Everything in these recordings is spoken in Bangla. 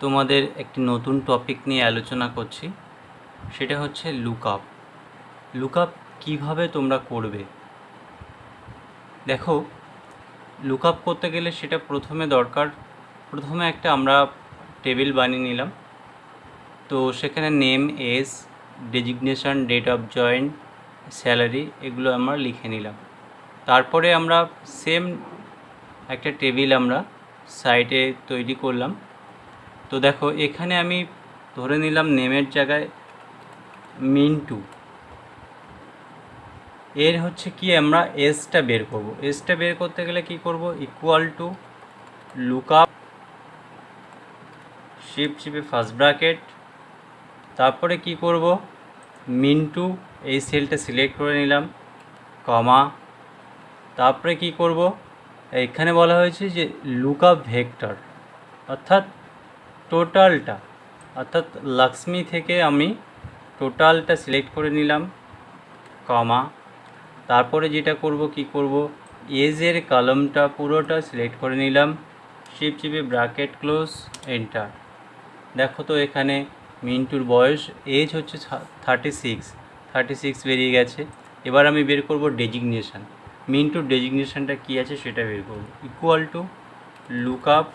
তোমাদের একটি নতুন টপিক নিয়ে আলোচনা করছি। সেটা হচ্ছে লুক আপ লুক আপ কীভাবে তোমরা করবে? দেখো লুক আপ করতে গেলে সেটা প্রথমে দরকার। প্রথমে একটা আমরা টেবিল বানিয়ে নিলাম। তো সেখানে name age designation date of joining salary এগুলো আমরা লিখে নিলাম। তারপরে আমরা সেম একটা টেবিল আমরা সাইটে তৈরি করলাম। তো দেখো, এখানে আমি ধরে নিলাম নেমের জায়গায় মিন্টু। এর হচ্ছে কি, আমরা এসটা বের করব। এসটা বের করতে গেলে কি করব? Equal to look up shift চিপে ফার্স্ট ব্র্যাকেট তারপরে কি করব? মিন্টু, এই সেলটা সিলেক্ট করে নিলাম কমা তারপরে কি করব? এখানে বলা হয়েছে যে লুক আপ ভেক্টর অর্থাৎ টোটালটা, অর্থাৎ লক্ষ্মী থেকে আমি টোটালটা সিলেক্ট করে নিলাম, কমা। তারপরে যেটা করব, কি করব? এজের কলমটা পুরোটা সিলেক্ট করে নিলাম শিপ চিপে ব্র্যাকেট ক্লোজ এন্টার দেখো তো এখানে মিন্টুর বয়স এজ হচ্ছে থার্টি সিক্স থার্টি সিক্স বেরিয়ে গেছে। এবার আমি বের করব ডেজিগনেশান মিন্টুর ডেজিগনেশানটা কী আছে সেটা বের করব। ইকুয়াল টু লুক আপ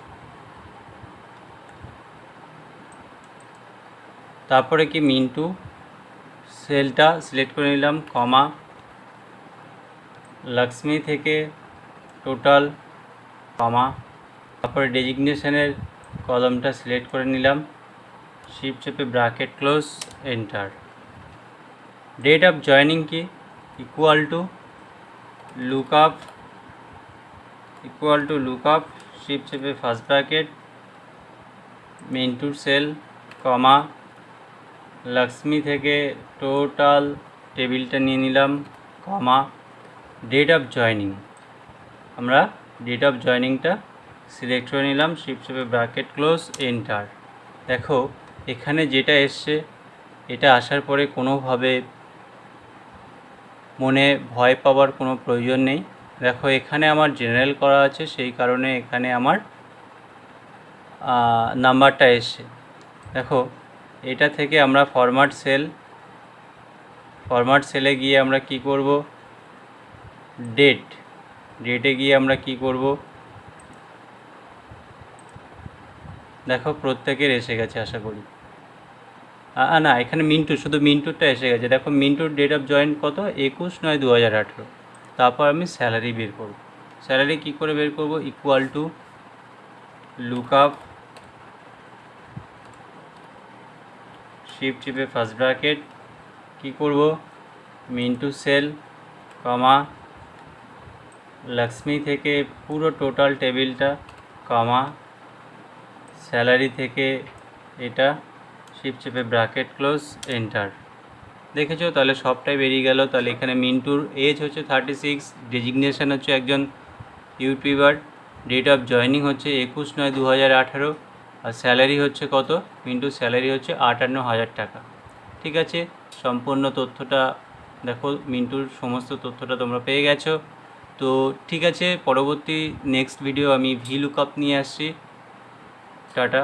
তারপরে কি মিন্টু? সেলটা সিলেক্ট করে নিলাম, কমা। লক্ষ্মী থেকে টোটাল কমা। তারপরে ডেজিগনেশনের কলমটা সিলেক্ট করে নিলাম। শিপ চেপে bracket, close, enter. Date of joining কি? Equal to look up, equal to look up shift চেপে ফার্স্ট ব্র্যাকেট, মিন্টুর সেল, কমা। লক্ষ্মী থেকে টোটাল টেবিলটা নিয়ে নিলাম কমা ডেট অফ জয়নিং আমরা ডেট অফ জয়নিংটা সিলেক্ট করে নিলাম শিপ চেপে ব্র্যাকেট ক্লোজ এন্টার দেখো, এখানে যেটা এসছে, এটা আসার পরে কোনোভাবে মনে ভয় পাওয়ার কোনো প্রয়োজন নেই। দেখো, এখানে আমার জেনারেল করা আছে, সেই কারণে এখানে আমার নাম্বারটা এসছে। দেখো এটা থেকে আমরা ফরম্যাট সেল ফরম্যাট সেলে গিয়ে আমরা কি করব? ডেট ডেটে গিয়ে আমরা কি করব? দেখো প্রত্যেকের এসে গেছে, আশা করি। না, এখানে মিন্টু, শুধু মিন্টুরটা এসে গেছে। দেখো মিন্টুর ডেট অফ জয়েন কত? একুশ নয় দু হাজার আঠেরো। তারপর আমি স্যালারি বের করব। স্যালারি কী করে বের করব? Equal to look up shift চিপে ফার্স্ট ব্র্যাকেট কী করব? মিন্টু সেল কমা লক্ষ্মী থেকে পুরো টোটাল টেবিলটা কমা স্যালারি থেকে এটা শিফট চেপে ব্র্যাকেট ক্লোজ এন্টার দেখেছ? তাহলে সবটাই বেরিয়ে গেল। তাহলে এখানে মিন্টুর এজ হচ্ছে থার্টি সিক্স ডেজিগনেশান হচ্ছে একজন ইউটিউবার ডেট অফ জয়নিং হচ্ছে একুশ নয় দু হাজার আঠারো। আর স্যালারি হচ্ছে কত? মিন্টুর স্যালারি হচ্ছে আটান্ন হাজার টাকা। ঠিক আছে? সম্পূর্ণ তথ্যটা দেখো, মিন্টুর সমস্ত তথ্যটা তোমরা পেয়ে গেছো। তো ঠিক আছে, পরবর্তী নেক্সট ভিডিও আমি ভি লুক আপ নিয়ে আসছি। টাটা।